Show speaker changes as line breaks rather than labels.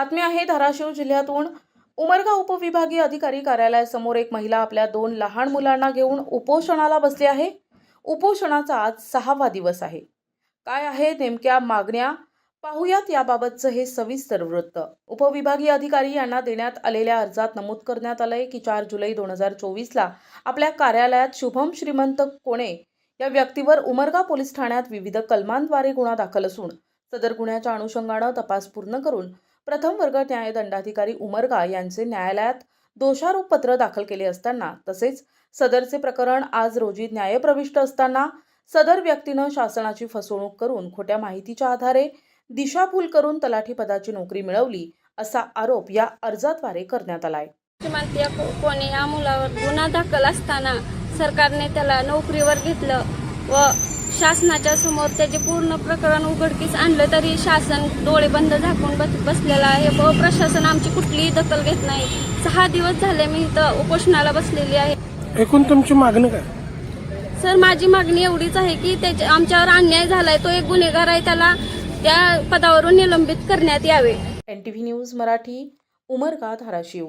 बातमी आहे धाराशिव जिल्ह्यातून उमरगा उपविभागीय अधिकारी कार्यालयासमोर एक महिला आपल्या दोन लहान मुलांना घेऊन उपोषणाला बसली आहे. उपोषणाचा आज सहावा दिवस आहे. काय आहे नेमक्या मागण्या? पाहुयात याबाबतचं हे सविस्तर वृत्त. उपविभागीय अधिकारी यांना देण्यात आलेल्या अर्जात नमूद करण्यात आलंय की चार जुलै दोन हजार चोवीसला आपल्या कार्यालयात शुभम श्रीमंत कोणे या व्यक्तीवर उमरगा पोलीस ठाण्यात विविध कलमांद्वारे गुन्हा दाखल असून सदर गुन्ह्याच्या अनुषंगानं तपास पूर्ण करून प्रथम वर्ग न्यायदंडाधिकारी उमरगा यांचे न्यायालयात दोषारोपपत्र दाखल केले असताना तसेच सदरचे प्रकरण आज रोजी न्यायप्रविष्ट असताना सदर व्यक्तीनं शासनाची फसवणूक करून खोट्या माहितीच्या आधारे दिशाभूल करून तलाठी पदाची नोकरी मिळवली असा आरोप या अर्जाद्वारे करण्यात आलाय.
श्रीमंत कोणी या मुलावर गुन्हा दाखल असताना सरकारने त्याला नोकरीवर घेतलं व शासनाच्या समोर त्याचे पूर्ण प्रकरण उघडकीस आणलं तरी शासन डोळे बंद झाकून बस बसलेलं आहे. व प्रशासन आमची कुठलीही दखल घेत नाही. सहा दिवस झाले मी इथं उपोषणाला बसलेली आहे.
एकूण तुमची मागणी काय?
सर माझी मागणी एवढीच आहे की त्याच्या आमच्यावर अन्याय झालाय तो एक गुन्हेगार आहे त्याला त्या पदावरून निलंबित करण्यात यावे.
N T V news Marathi Umarga Dharashiv.